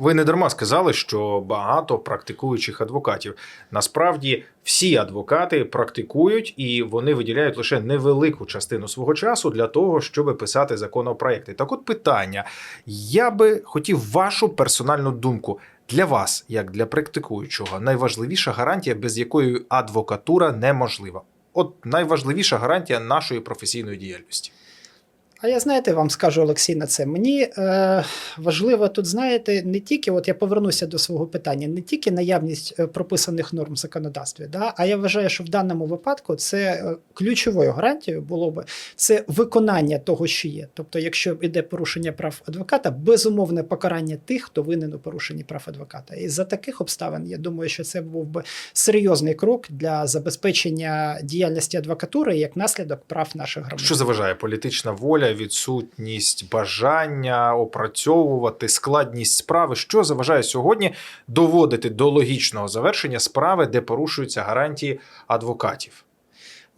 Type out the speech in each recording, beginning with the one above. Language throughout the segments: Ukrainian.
Ви не дарма сказали, що багато практикуючих адвокатів. Насправді всі адвокати практикують і вони виділяють лише невелику частину свого часу для того, щоб писати законопроекти. Так, от питання: я би хотів вашу персональну думку. Для вас, як для практикуючого, найважливіша гарантія, без якої адвокатура неможлива. От найважливіша гарантія нашої професійної діяльності. А я знаєте, вам скажу Олексій на це. Мені е, важливо тут, знаєте, не тільки, от я повернуся до свого питання, не тільки наявність е, прописаних норм в законодавстві, да, а я вважаю, що в даному випадку це е, ключовою гарантією було би це виконання того, що є. Тобто, якщо йде порушення прав адвоката, безумовне покарання тих, хто винен у порушенні прав адвоката. І за таких обставин я думаю, що це був би серйозний крок для забезпечення діяльності адвокатури як наслідок прав наших громадян. Що заважає політична воля, відсутність бажання опрацьовувати складність справи? Що заважає сьогодні доводити до логічного завершення справи, де порушуються гарантії адвокатів?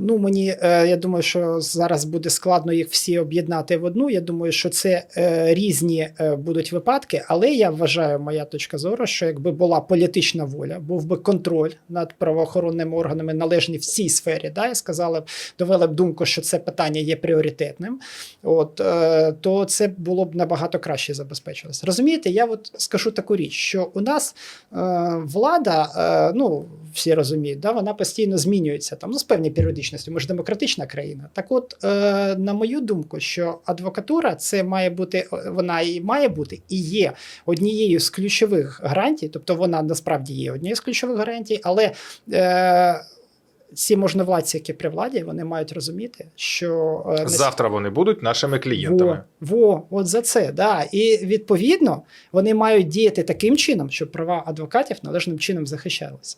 Ну, мені е, я думаю, що зараз буде складно їх всі об'єднати в одну. Я думаю, що це е, різні е, будуть випадки, але я вважаю, моя точка зору, що якби була політична воля, був би контроль над правоохоронними органами належні в цій сфері, да, і сказали б, довели б думку, що це питання є пріоритетним. От е, то це було б набагато краще забезпечилось. Розумієте, я от скажу таку річ, що у нас е, влада, е, ну всі розуміють, да, вона постійно змінюється там ну, з певною періодичністю. Ми ж демократична країна. Так, от, е, на мою думку, що адвокатура це має бути, вона і має бути, і є однією з ключових гарантій, тобто вона насправді є однією з ключових гарантій, але. Е, ці можновладці, які при владі, вони мають розуміти, що е, Завтра вони будуть нашими клієнтами. Во, во, от за це, да. І відповідно вони мають діяти таким чином, щоб права адвокатів належним чином захищалися.